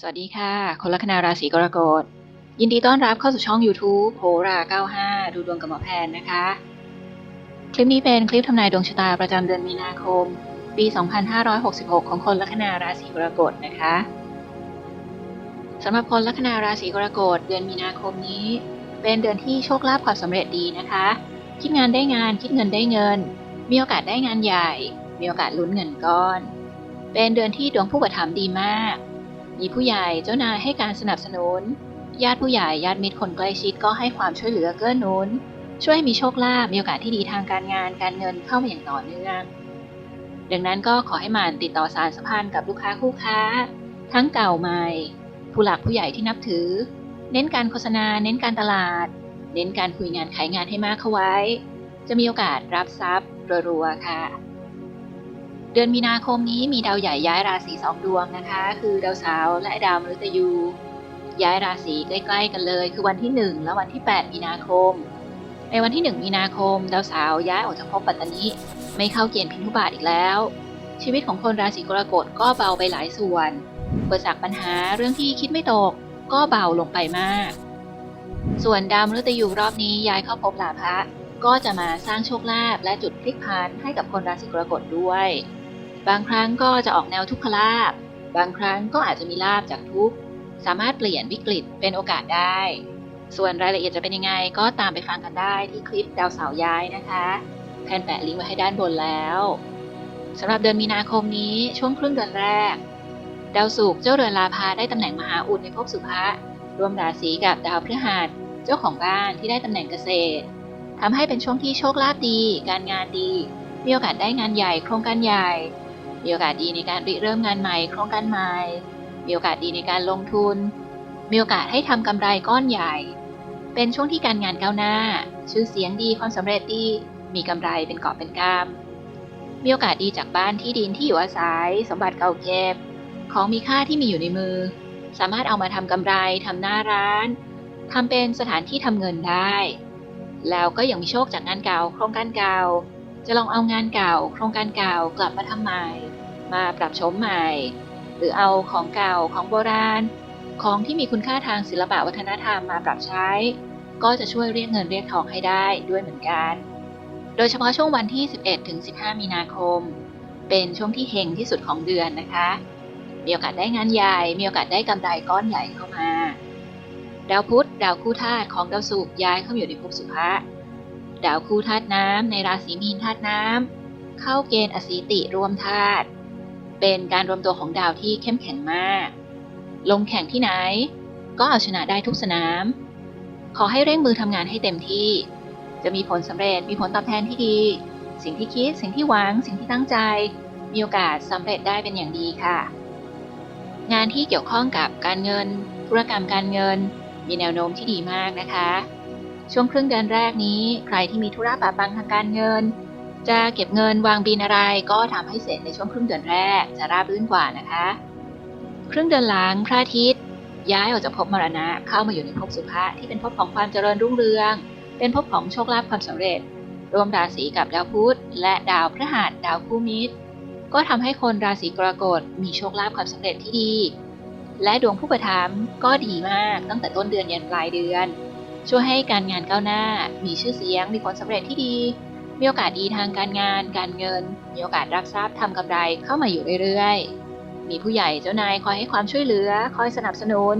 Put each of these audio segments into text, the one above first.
สวัสดีค่ะ คนลัคนาราศีกรกฎ ยินดีต้อนรับเข้าสู่ช่อง YouTube โหรา 95 ดูดวงกับหมอแพนนะคะ คลิปนี้เป็นคลิปทำนายดวงชะตาประจำเดือนมีนาคม ปี 2566 ของคนลัคนาราศีกรกฎนะคะสำหรับคนลัคนาราศีกรกฎเดือนมีนาคมนี้ เป็นเดือนที่โชคลาภความสำเร็จดีนะคะ คิดงานได้งานคิดเงินได้เงิน มีโอกาสได้งานใหญ่ มีโอกาสลุ้นเงินก้อน เป็นเดือนที่ดวงผู้ประถมดีมาก มีผู้ใหญ่เจ้านายให้การสนับสนุน ญาติผู้ใหญ่ญาติมิตรคนใกล้ชิดก็ให้ความช่วยเหลือเกื้อหนุน ช่วยให้มีโชคลาภมีโอกาสที่ดีทางการงานการเงินเข้ามาอย่างต่อเนื่อง ดังนั้นก็ขอให้มันติดต่อสารสัมพันธ์กับลูกค้าคู่ค้า ทั้งเก่าใหม่ ผู้หลักผู้ใหญ่ที่นับถือ เน้นการโฆษณา เน้นการตลาด เน้นการคุยงานขายงานให้มากเข้าไว้ จะมีโอกาสรับทรัพย์รัวๆค่ะ เดือนมีนาคมนี้มีดาวใหญ่ย้ายราศีสองดวงนะคะ คือดาวเสาร์และดาวมฤตยู ย้ายราศีใกล้ ๆ กันเลย คือวันที่ 1 และวันที่ 8 มีนาคม ในวันที่ 1 มีนาคม ดาวเสาร์ย้ายออกจากภพปัตตานิไม่เข้าเกณฑ์พินุบาตอีกแล้ว ชีวิตของคนราศีกรกฎก็เบาไปหลายส่วนอุปสรรคปัญหาเรื่องที่คิดไม่ตก ก็เบาลงไปมาก ส่วนดาวมฤตยูรอบนี้ย้ายเข้าภพลาภะก็จะมาสร้างโชคลาภและจุดพลิกผันให้กับคนราศีกรกฎด้วย บางครั้งก็จะออกแนวทุกขลาภบางครั้งก็อาจจะมีลาบจากทุก สามารถเปลี่ยนวิกฤตเป็นโอกาสได้ ส่วนรายละเอียดจะเป็นยังไงก็ตามไปฟังกันได้ที่คลิปดาวเสาย้ายนะคะแพนแปะลิงก์ไว้ให้ด้านบนแล้วสำหรับเดือนมีนาคมนี้ช่วงครึ่งเดือนแรก ดาวศุกร์เจ้าเรือนลาภาได้ตำแหน่งมหาอุดในภพสุภะรวมราศีกับดาวพฤหัสเจ้าของบ้านที่ได้ตำแหน่งเกษตรทำให้เป็นช่วงที่โชคลาภดี การงานดี มีโอกาสได้งานใหญ่โครงการใหญ่ มีโอกาสดีในการริเริ่มงานใหม่โครงการใหม่ มีโอกาสดีในการลงทุน มีโอกาสให้ทำกำไรก้อนใหญ่ เป็นช่วงที่การงานก้าวหน้า ชื่อเสียงดีความสำเร็จดี มีกำไรเป็นกอบเป็นกำมีโอกาสดีจากบ้านที่ดินที่อยู่อาศัย สมบัติเก่าเก็บ ของมีค่าที่มีอยู่ในมือ สามารถเอามาทำกำไรทำหน้าร้านทำเป็นสถานที่ทำเงินได้ แล้วก็ยังมีโชคจากงานเก่า โครงการเก่า จะลองเอางานเก่า โครงการเก่ากลับมาทำใหม่ มาปรับโฉมใหม่ หรือเอาของเก่าของโบราณ ของที่มีคุณค่าทางศิลปะวัฒนธรรมมาปรับใช้ ก็จะช่วยเรียกเงินเรียกทองให้ได้ด้วยเหมือนกัน โดยเฉพาะช่วงวันที่ 11ถึง15 มีนาคม เป็นช่วงที่เฮงที่สุดของเดือนนะคะ มีโอกาสได้งานใหญ่ มีโอกาสได้กำไรก้อนใหญ่เข้ามาดาวพุธดาวคู่ธาตุของดาวศุกร์ย้ายเข้ามาอยู่ในภพสุภะดาวคู่ธาตุน้ำในราศีมีนธาตุน้ำเข้าเกณฑ์อสีติรวมธาตุ เป็นการรวมตัวของดาวที่เข้มแข็งมาก ลงแข่งที่ไหน ก็เอาชนะได้ทุกสนาม ขอให้เร่งมือทำงานให้เต็มที่ จะมีผลสำเร็จ มีผลตอบแทนที่ดี สิ่งที่คิด สิ่งที่หวัง สิ่งที่ตั้งใจ มีโอกาสสำเร็จได้เป็นอย่างดีค่ะ งานที่เกี่ยวข้องกับการเงิน ธุรกรรมการเงิน มีแนวโน้มที่ดีมากนะคะ ช่วงครึ่งเดือนแรกนี้ ใครที่มีธุระปะปังทางการเงิน จะเก็บเงินวางบินอะไรก็ทำให้เสร็จในช่วงครึ่งเดือนแรกจะราบรื่นกว่านะคะ ครึ่งเดือนหลังพระอาทิตย์ ย้ายออกจากภพมรณะเข้ามาอยู่ในภพสุภะที่เป็นภพของความเจริญรุ่งเรือง เป็นภพของโชคลาภความสำเร็จ รวมราศีกับดาวพุธและดาวพฤหัสดาวคู่มิตร ก็ทำให้คนราศีกรกฎมีโชคลาภความสำเร็จที่ดี และดวงผู้ประทับก็ดีมากตั้งแต่ต้นเดือนยันปลายเดือน ช่วยให้การงานก้าวหน้า มีชื่อเสียงมีผลสำเร็จที่ดี มีโอกาสดีทางการงาน การเงิน มีโอกาสรับทรัพย์ทำกำไรเข้ามาอยู่เรื่อยๆ มีผู้ใหญ่เจ้านายคอยให้ความช่วยเหลือ คอยสนับสนุน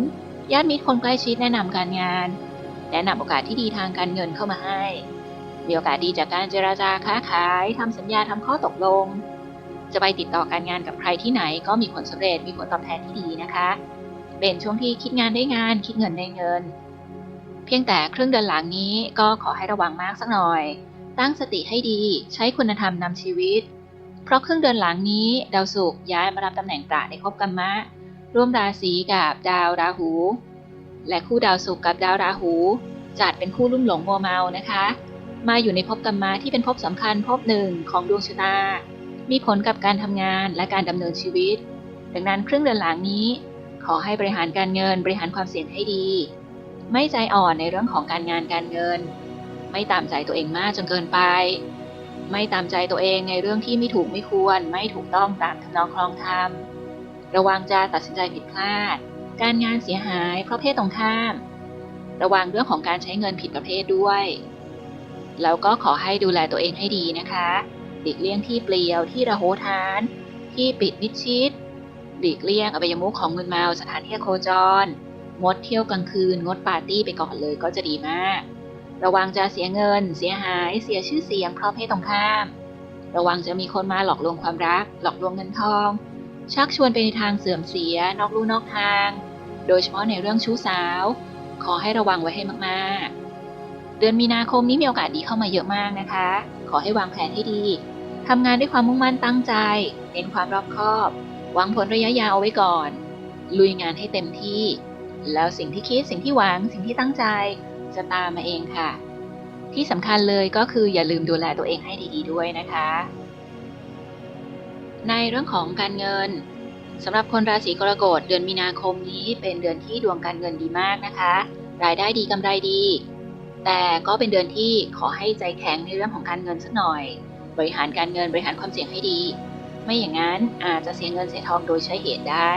ญาติมิตรคนใกล้ชิดแนะนำการงาน แนะนำโอกาสที่ดีทางการเงินเข้ามาให้ มีโอกาสดีจากการเจราจาค้าขายทำสัญญาทำข้อตกลง จะไปติดต่อการงานกับใครที่ไหนก็มีผลสำเร็จ มีผลตอบแทนที่ดีนะคะ เป็นช่วงที่คิดงานได้งาน คิดเงินได้เงิน เพียงแต่ครึ่งเดือนหลังนี้ก็ขอให้ระวังมากสักหน่อย ตั้งสติให้ดีใช้คุณธรรมนำชีวิต เพราะครึ่งเดือนหลังนี้ ดาวศุกร์ย้ายมารับตำแหน่งตระในภพกัมมะ ร่วมราศีกับดาวราหู และคู่ดาวศุกร์กับดาวราหู จัดเป็นคู่ลุ่มหลงมัวเมานะคะ มาอยู่ในภพกัมมะที่เป็นภพสำคัญภพหนึ่งของดวงชะตา มีผลกับการทำงานและการดำเนินชีวิต ดังนั้นครึ่งเดือนหลังนี้ ขอให้บริหารการเงินบริหารความเสี่ยงให้ดี ไม่ใจอ่อนในเรื่องของการงานการเงิน ไม่ตามใจตัวเองมากจนเกินไป ไม่ตามใจตัวเองในเรื่องที่ไม่ถูกไม่ควร ไม่ถูกต้องตามทำนองคลองธรรมระวังจะตัดสินใจผิดพลาด การงานเสียหายเพราะเพศตรงข้าม ระวังเรื่องของการใช้เงินผิดประเภทด้วยแล้วก็ขอให้ดูแลตัวเองให้ดีนะคะหลีกเลี่ยงที่เปลี่ยวที่ระโหฐาน ที่ปิดมิดชิดหลีกเลี่ยงอบายมุขของมึนเมาสถานที่โคจร งดเที่ยวกลางคืน งดปาร์ตี้ไปก่อนเลยก็จะดีมาก ระวังจะเสียเงิน เสียหาย เสียชื่อเสียงเพราะเพศตรงข้าม ระวังจะมีคนมาหลอกลวงความรัก หลอกลวงเงินทอง ชักชวนไปในทางเสื่อมเสีย นอกลู่นอกทาง โดยเฉพาะในเรื่องชู้สาว ขอให้ระวังไว้ให้มากๆ เดือนมีนาคมนี้มีโอกาสดีเข้ามาเยอะมากนะคะ ขอให้วางแผนให้ดีทำงานด้วยความมุ่งมั่นตั้งใจ เน้นความรอบคอบ หวังผลระยะยาวเอาไว้ก่อน ลุยงานให้เต็มที่ แล้วสิ่งที่คิด สิ่งที่หวัง สิ่งที่ตั้งใจ จะตามมาเองค่ะ ที่สำคัญเลยก็คืออย่าลืมดูแลตัวเองให้ดี ๆ ด้วยนะคะ ในเรื่องของการเงินสำหรับคนราศีกรกฎเดือนมีนาคมนี้เป็นเดือนที่ดวงการเงินดีมากนะคะ รายได้ดีกำไรดี แต่ก็เป็นเดือนที่ขอให้ใจแข็งในเรื่องของการเงินสักหน่อย บริหารการเงินบริหารความเสี่ยงให้ดี ไม่อย่างนั้นอาจจะเสียเงินเสียทองโดยใช้เหตุได้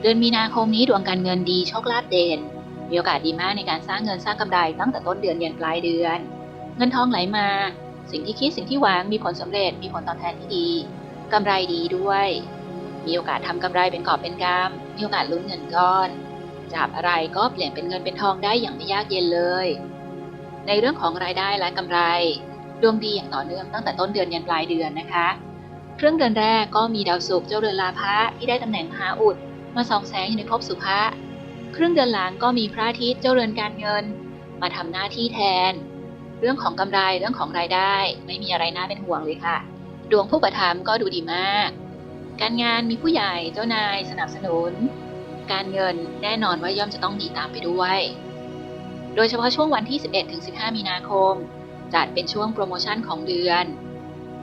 เดือนมีนาคมนี้ดวงการเงินดีโชคลาภเด่น มีโอกาสดีมากในการสร้างเงินสร้างกำไรตั้งแต่ต้นเดือนยันปลายเดือน เงินทองไหลมา สิ่งที่คิดสิ่งที่หวังมีผลสำเร็จ มีผลตอบแทนที่ดีกำไรดีด้วย มีโอกาสทำกำไรเป็นกอบเป็นกำมีโอกาสลุ้นเงินก้อนจับอะไรก็เปลี่ยนเป็นเงินเป็นทองได้อย่างไม่ยากเย็นเลย ในเรื่องของรายได้และกำไรดวงดีอย่างต่อเนื่องตั้งแต่ต้นเดือนยันปลายเดือนนะคะ เครึ่องเดือนแรกก็มีดาวศุกร์เจ้าเรือนลาภะที่ได้ตำแหน่งมหาอุด มาส่องแสงอยู่ในภพสุภะ ครึ่งเดือนหลังก็มีพระอาทิตย์เจ้าเรือนการเงิน มาทำหน้าที่แทน เรื่องของกำไรเรื่องของรายได้ ไม่มีอะไรน่าเป็นห่วงเลยค่ะ ดวงผู้ประถมก็ดูดีมาก การงานมีผู้ใหญ่เจ้านายสนับสนุน การเงินแน่นอนว่าย่อมจะต้องดีตามไปด้วย โดยเฉพาะช่วงวันที่ 11-15 มีนาคม จัดเป็นช่วงโปรโมชั่นของเดือน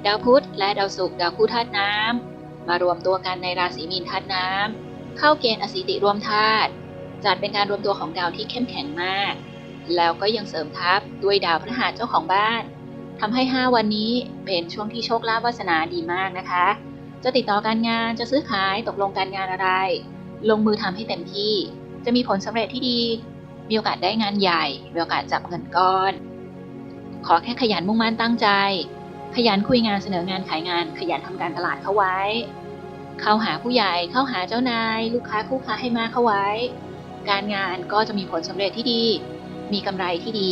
ดาวพุธและดาวศุกร์ดาวคู่ธาตุน้ำมารวมตัวกันในราศีมีนธาตุน้ำเข้าเกณฑ์อสิติรวมธาตุ จัดเป็นการรวมตัวของดาวที่เข้มแข็งมาก แล้วก็ยังเสริมทับด้วยดาวพฤหัสเจ้าของบ้านทำให้ 5 วันนี้เป็นช่วงที่โชคลาภวาสนาดีมากนะคะ จะติดต่อการงานจะซื้อขายตกลงการงานอะไร ลงมือทำให้เต็มที่ จะมีผลสำเร็จที่ดี มีโอกาสได้งานใหญ่ มีโอกาสจับเงินก้อน ขอแค่ขยันมุ่งมั่นตั้งใจ ขยันคุยงานเสนองานขายงาน ขยันทำการตลาดเข้าไว้ เข้าหาผู้ใหญ่เข้าหาเจ้านาย ลูกค้าคู่ค้าให้มาเข้าไว้ การงานก็จะมีผลสำเร็จที่ดี มีกำไรที่ดี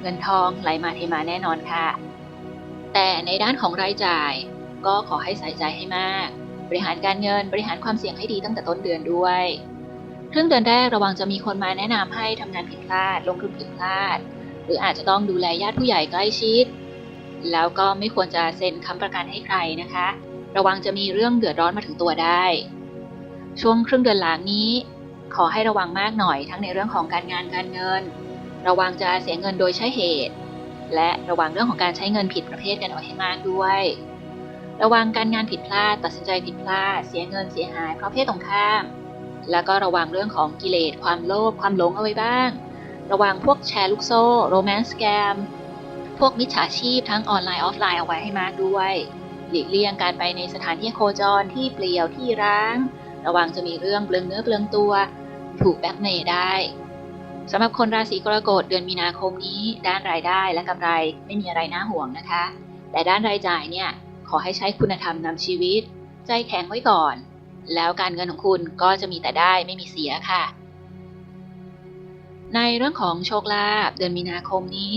เงินทองไหลมาเทมาแน่นอนค่ะ แต่ในด้านของรายจ่าย ก็ขอให้ใส่ใจให้มาก บริหารการเงินบริหารความเสี่ยงให้ดีตั้งแต่ต้นเดือนด้วยครึ่งเดือนแรกระวังจะมีคนมาแนะนำให้ทำงานผิดพลาด ลงทุนผิดพลาด หรืออาจจะต้องดูแลญาติผู้ใหญ่ใกล้ชิด แล้วก็ไม่ควรจะเซ็นค้ำประกันให้ใครนะคะ ระวังจะมีเรื่องเดือดร้อนมาถึงตัวได้ ช่วงครึ่งเดือนหลังนี้ ขอให้ระวังมากหน่อยทั้งในเรื่องของการงานการเงิน ระวังจะเสียเงินโดยใช้เหตุ และระวังเรื่องของการใช้เงินผิดประเภทกันเอาให้มากด้วย ระวังการงานผิดพลาดตัดสินใจผิดพลาด เสียเงินเสียหายเพราะเพศตรงข้าม แล้วก็ระวังเรื่องของกิเลสความโลภความหลงเอาไว้บ้าง ระวังพวกแชร์ลูกโซ่โรแมนต์แกมพวกมิจฉาชีพทั้งออนไลน์ออฟไลน์เอาไว้ให้มากด้วยหลีกเลี่ยงการไปในสถานที่โคจรที่เปลี่ยวที่ร้าง ระวังจะมีเรื่องเปลืองเนื้อเปลืองตัว ถูกแบ็กเมย์ได้สำหรับคนราศีกรกฎเดือนมีนาคมนี้ ด้านรายได้และกำไรไม่มีอะไรน่าห่วงนะคะ แต่ด้านรายจ่ายเนี่ยขอให้ใช้คุณธรรมนำชีวิต ใจแข็งไว้ก่อน แล้วการเงินของคุณก็จะมีแต่ได้ไม่มีเสียค่ะ ในเรื่องของโชคลาภเดือนมีนาคมนี้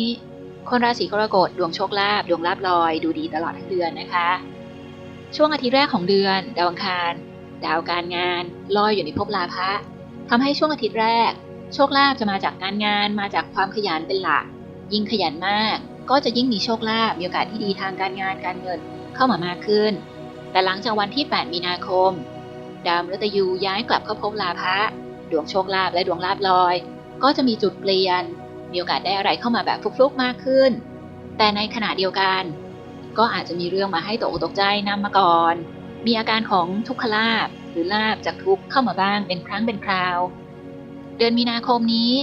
คนราศีกรกฎดวงโชคลาภดวงลาภลอยดูดีตลอดทั้งเดือนนะคะ ช่วงอาทิตย์แรกของเดือน ดาวอังคาร ดาวการงานลอยอยู่ในภพลาภะ ทำให้ช่วงอาทิตย์แรก โชคลาภจะมาจากการงานมาจากความขยันเป็นหลัก ยิ่งขยันมาก ก็จะยิ่งมีโชคลาภมีโอกาสที่ดีทางการงานการเงินเข้ามามากขึ้น แต่หลังจากวันที่ 8 มีนาคม ดาวมฤตยูย้ายกลับเข้าภพลาภะดวงโชคลาภและดวงลาภลอย ก็จะมีจุดเปลี่ยน มีโอกาสได้อะไรเข้ามาแบบฟลุกๆมากขึ้น แต่ในขณะเดียวกัน ก็อาจจะมีเรื่องมาให้ตกตกใจนำมาก่อน มีอาการของทุกขลาภ รือลาภจากทุกข์เข้ามาบ้างเป็นครั้งเป็นคราว เดือนมีนาคมนี้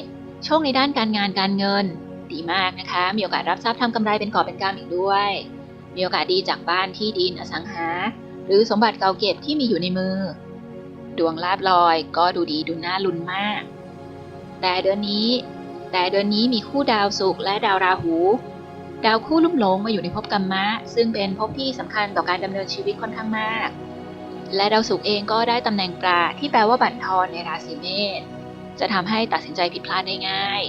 โชคในด้านการงานการเงิน ดีมากนะคะ มีโอกาสรับทรัพย์ทำกำไรเป็นกอบเป็นกำอีกด้วย มีโอกาสดีจากบ้านที่ดินอสังหา หรือสมบัติเก่าเก็บที่มีอยู่ในมือ ดวงลาบลอยก็ดูดีดูน่าลุ้นมาก แต่เดือนนี้ แต่เดือนนี้มีคู่ดาวศุกร์และดาวราหูดาวคู่ลุ่มหลงมาอยู่ในภพกรรมะ ซึ่งเป็นภพที่สำคัญต่อการดำเนินชีวิตค่อนข้างมาก และดาวศุกร์เองก็ได้ตำแหน่งปลาที่แปลว่าบั่นทอนในราศีเมษจะทำให้ตัดสินใจผิดพลาดได้ง่าย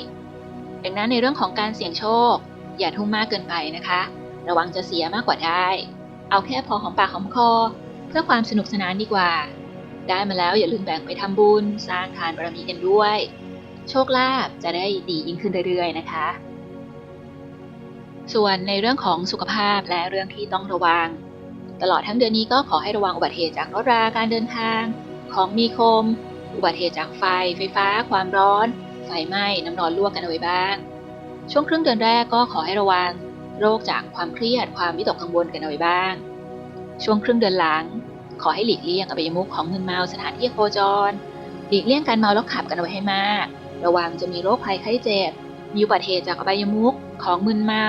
ดังนั้นในเรื่องของการเสี่ยงโชค อย่าทุ่มมากเกินไปนะคะ ระวังจะเสียมากกว่าได้ เอาแค่พอหอมปากหอมคอ เพื่อความสนุกสนานดีกว่า ได้มาแล้วอย่าลืมแบ่งไปทำบุญ สร้างทานบารมีกันด้วย โชคลาภจะได้ดียิ่งขึ้นเรื่อยๆนะคะ ส่วนในเรื่องของสุขภาพและเรื่องที่ต้องระวัง ตลอดทั้งเดือนนี้ก็ขอให้ระวังอุบัติเหตุจากรถราการเดินทาง ของมีคม อุบัติเหตุจากไฟ ไฟฟ้า ความร้อน ไฟไหม้ น้ำร้อนลวกกันเอาไว้บ้าง ช่วงครึ่งเดือนแรกก็ขอให้ระวังโรคจากความเครียด ความวิตกกังวลกันเอาไว้บ้าง ช่วงครึ่งเดือนหลัง ขอให้หลีกเลี่ยงอบายมุขของมึนเมาสถานที่โคจร หลีกเลี่ยงการเมาแล้วขับกันเอาไว้ให้มาก ระวังจะมีโรคภัยไข้เจ็บ มีอุบัติเหตุจากอบายมุขของมึนเมา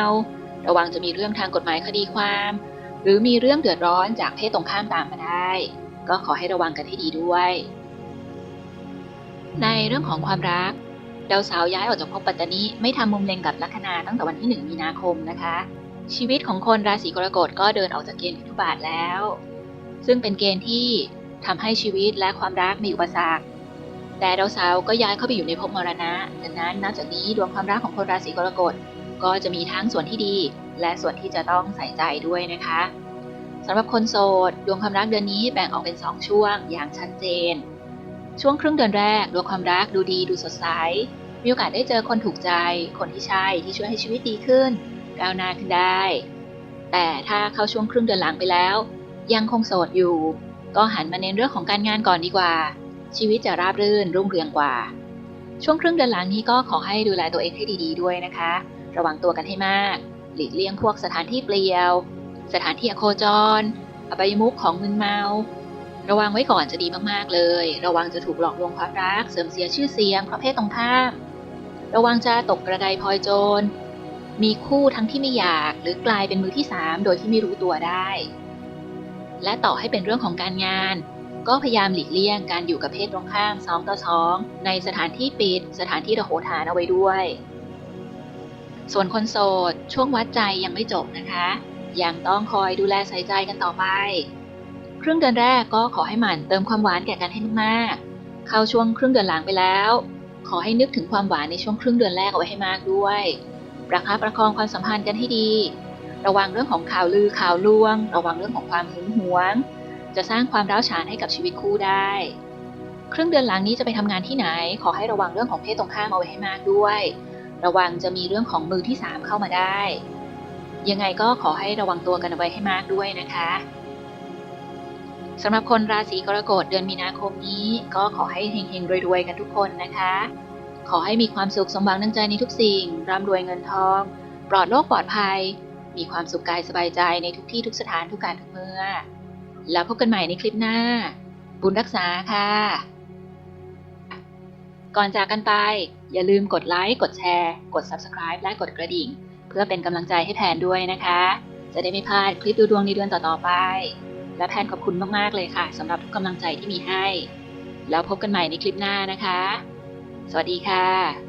ระวังจะมีเรื่องทางกฎหมายคดีความ หรือมีเรื่องเดือดร้อนจากเพศตรงข้ามตามมาได้ ก็ขอให้ระวังกันให้ดีด้วย ในเรื่องของความรักดาวเสาร์ย้ายออกจากภพปัตตานีไม่ทำมุมเล็งกับลัคนาตั้งแต่วันที่ 1 มีนาคมนะคะ ชีวิตของคนราศีกรกฎก็เดินออกจากเกณฑ์พิทุบาทแล้ว ซึ่งเป็นเกณฑ์ที่ทำให้ชีวิตและความรักมีอุปสรรคแต่ดาวเสาร์ก็ย้ายเข้าไปอยู่ในภพมรณะดังนั้นนับจากนี้ดวงความรักของคนราศีกรกฎก็จะมีทั้งส่วนที่ดี และส่วนที่จะต้องใส่ใจด้วยนะคะสำหรับคนโสด ดวงความรักเดือนนี้แบ่งออกเป็น 2 ช่วงอย่างชัดเจน ช่วงครึ่งเดือนแรก ดวงความรักดูดีดูสดใส มีโอกาสได้เจอคนถูกใจ คนที่ใช่ที่ช่วยให้ชีวิตดีขึ้น ก้าวหน้าขึ้นได้ แต่ถ้าเข้าช่วงครึ่งเดือนหลังไปแล้ว ยังคงโสดอยู่ ก็หันมาเน้นเรื่องของการงานก่อนดีกว่า ชีวิตจะราบรื่นรุ่งเรืองกว่า ช่วงครึ่งเดือนหลังนี้ก็ขอให้ดูแลตัวเองให้ดี ๆ ด้วยนะคะ ระวังตัวกันให้มาก หลีกเลี่ยงพวกสถานที่เปลี่ยว สถานที่อโคจร อบายมุขของมึนเมา ระวังไว้ก่อนจะดีมากๆเลย ระวังจะถูกหลอกลวงความรัก เสื่อมเสียชื่อเสียงเพราะเพศตรงข้าม ระวังจะตกกระไดพลอยโจร มีคู่ทั้งที่ไม่อยาก หรือกลายเป็นมือที่สามโดยที่ไม่รู้ตัวได้ และต่อให้เป็นเรื่องของการงาน ก็พยายามหลีกเลี่ยงการอยู่กับเพศตรงข้ามสองต่อสองในสถานที่ปิด สถานที่ระโหฐานเอาไว้ด้วย ส่วนคนโสดช่วงวัดใจยังไม่จบนะคะ ยังต้องคอยดูแลใส่ใจกันต่อไป ครึ่งเดือนแรกก็ขอให้หมั่นเติมความหวานแก่กันให้มากๆ เข้าช่วงครึ่งเดือนหลังไปแล้ว ขอให้นึกถึงความหวานในช่วงครึ่งเดือนแรกเอาไว้ให้มากด้วย ประคับประคองความสัมพันธ์กันให้ดี ระวังเรื่องของข่าวลือข่าวลวง ระวังเรื่องของความหึงหวง จะสร้างความร้าวฉานให้กับชีวิตคู่ได้ ครึ่งเดือนหลังนี้จะไปทำงานที่ไหน ขอให้ระวังเรื่องของเพศตรงข้ามเอาไว้ให้มากด้วย ระวังจะมีเรื่องของมือที่สามเข้ามาได้ ยังไงก็ขอให้ระวังตัวกันเอาไว้ให้มากด้วยนะคะสำหรับคนราศีกรกฎเดือนมีนาคมนี้ก็ขอให้เฮงๆรวยๆกันทุกคนนะคะ ขอให้มีความสุขสมหวังดังใจในทุกสิ่งร่ำรวยเงินทอง ปลอดโรคปลอดภัย มีความสุขกายสบายใจในทุกที่ทุกสถานทุกการทุกเมื่อ แล้วพบกันใหม่ในคลิปหน้า บุญรักษาค่ะ ก่อนจากกันไป อย่าลืมกดไลค์ กดแชร์ กด Subscribe และกดกระดิ่ง เพื่อเป็นกำลังใจให้แพนด้วยนะคะ จะได้ไม่พลาดคลิปดูดวงในเดือนต่อๆไป และแพนขอบคุณมากๆเลยค่ะสำหรับทุกกำลังใจที่มีให้ แล้วพบกันใหม่ในคลิปหน้านะคะ สวัสดีค่ะ